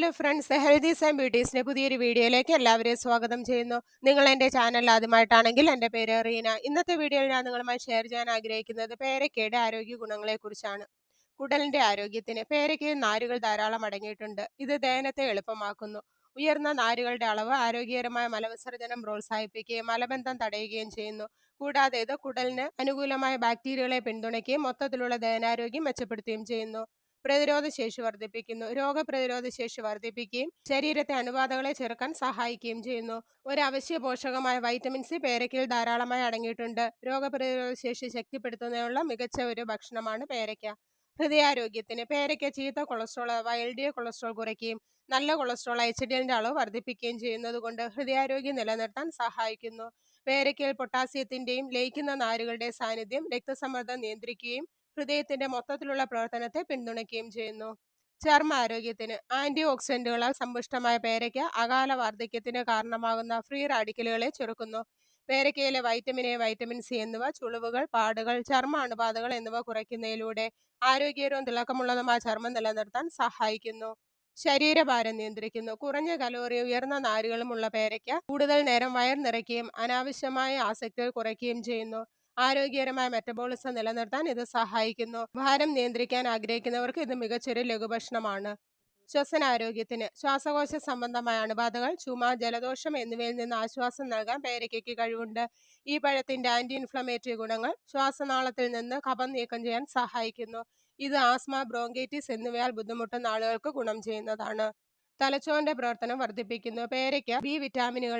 Hello friends healthies and ബ്യൂട്ടീസിന്റെ പുതിയൊരു വീഡിയോയിലേക്ക് എല്ലാവരെയും സ്വാഗതം ചെയ്യുന്നു. നിങ്ങൾ എന്റെ ചാനൽ ആദ്യമായിട്ടാണെങ്കിൽ എന്റെ പേര് റീന. ഇന്നത്തെ വീഡിയോയിൽ ഞാൻ നിങ്ങളുമായി ഷെയർ ചെയ്യാൻ ആഗ്രഹിക്കുന്നത് പേരക്കയുടെ ആരോഗ്യ ഗുണങ്ങളെക്കുറിച്ചാണ്. കുടലിന്റെ ആരോഗ്യത്തിന് പേരക്കയും നാരുകൾ ധാരാളം അടങ്ങിയിട്ടുണ്ട്. ഇത് ദഹനത്തെ എളുപ്പമാക്കുന്നു. ഉയർന്ന നാരുകളുടെ അളവ് ആരോഗ്യകരമായ മലവിസർജനം പ്രോത്സാഹിപ്പിക്കുകയും മലബന്ധം തടയുകയും ചെയ്യുന്നു. കൂടാതെ ഇത് കുടലിന് അനുകൂലമായ ബാക്ടീരിയകളെ പിന്തുണയ്ക്കുകയും മൊത്തത്തിലുള്ള ദഹനാരോഗ്യം മെച്ചപ്പെടുത്തുകയും ചെയ്യുന്നു. പ്രതിരോധ ശേഷി വർദ്ധിപ്പിക്കുന്നു. രോഗപ്രതിരോധ ശേഷി വർദ്ധിപ്പിക്കുകയും ശരീരത്തെ അണുബാധകളെ ചെറുക്കാൻ സഹായിക്കുകയും ചെയ്യുന്നു. ഒരു അവശ്യ പോഷകമായ വൈറ്റമിൻ സി പേരയ്ക്കയിൽ ധാരാളമായി അടങ്ങിയിട്ടുണ്ട്. രോഗപ്രതിരോധ ശേഷി ശക്തിപ്പെടുത്തുന്നതിനുള്ള മികച്ച ഒരു ഭക്ഷണമാണ് പേരയ്ക്ക. ഹൃദയാരോഗ്യത്തിന് പേരയ്ക്ക ചീത്ത കൊളസ്ട്രോൾ അഥവാ എൽ ഡി എ കൊളസ്ട്രോൾ കുറയ്ക്കുകയും നല്ല കൊളസ്ട്രോൾ എച്ച് ഡി എല്ലിന്റെ അളവ് വർദ്ധിപ്പിക്കുകയും ചെയ്യുന്നതുകൊണ്ട് ഹൃദയാരോഗ്യം നിലനിർത്താൻ സഹായിക്കുന്നു. പേരയ്ക്കയിൽ പൊട്ടാസ്യത്തിന്റെയും ലയിക്കുന്ന നാരുകളുടെ സാന്നിധ്യം രക്തസമ്മർദ്ദം നിയന്ത്രിക്കുകയും ഹൃദയത്തിന്റെ മൊത്തത്തിലുള്ള പ്രവർത്തനത്തെ പിന്തുണയ്ക്കുകയും ചെയ്യുന്നു. ചർമ്മ ആരോഗ്യത്തിന് ആന്റി ഓക്സിഡന്റുകളാൽ സമ്പുഷ്ടമായ പേരയ്ക്ക അകാല വാർദ്ധക്യത്തിന് കാരണമാകുന്ന ഫ്രീ റാഡിക്കലുകളെ ചെറുക്കുന്നു. പേരയ്ക്കയിലെ വൈറ്റമിൻ എ വൈറ്റമിൻ സി എന്നിവ ചുളിവുകൾ പാടുകൾ ചർമ്മ അണുബാധകൾ എന്നിവ കുറയ്ക്കുന്നതിലൂടെ ആരോഗ്യകരവും തിളക്കമുള്ളതുമായ ചർമ്മം നിലനിർത്താൻ സഹായിക്കുന്നു. ശരീരഭാരം നിയന്ത്രിക്കുന്നു. കുറഞ്ഞ കലോറി ഉയർന്ന നാരുകളുമുള്ള പേരയ്ക്ക കൂടുതൽ നേരം വയർ നിറയ്ക്കുകയും അനാവശ്യമായ ആസക്തികൾ കുറയ്ക്കുകയും ചെയ്യുന്നു. ആരോഗ്യകരമായ മെറ്റബോളിസം നിലനിർത്താൻ ഇത് സഹായിക്കുന്നു. ഭാരം നിയന്ത്രിക്കാൻ ആഗ്രഹിക്കുന്നവർക്ക് ഇത് മികച്ചൊരു ലഘുഭക്ഷണമാണ്. ശ്വസനാരോഗ്യത്തിന് ശ്വാസകോശ സംബന്ധമായ അണുബാധകൾ ചുമ ജലദോഷം എന്നിവയിൽ നിന്ന് ആശ്വാസം നൽകാൻ പേരയ്ക്കയ്ക്ക് കഴിവുണ്ട്. ഈ പഴത്തിന്റെ ആന്റി ഇൻഫ്ലമേറ്ററി ഗുണങ്ങൾ ശ്വാസനാളത്തിൽ നിന്ന് കഫം നീക്കം ചെയ്യാൻ സഹായിക്കുന്നു. ഇത് ആസ്മ ബ്രോങ്കൈറ്റിസ് എന്നിവയാൽ ബുദ്ധിമുട്ടുന്ന ആളുകൾക്ക് ഗുണം ചെയ്യുന്നതാണ്. തലച്ചോറിന്റെ പ്രവർത്തനം വർദ്ധിപ്പിക്കുന്നു. പേരയ്ക്ക ബി വിറ്റാമിനുകളുടെ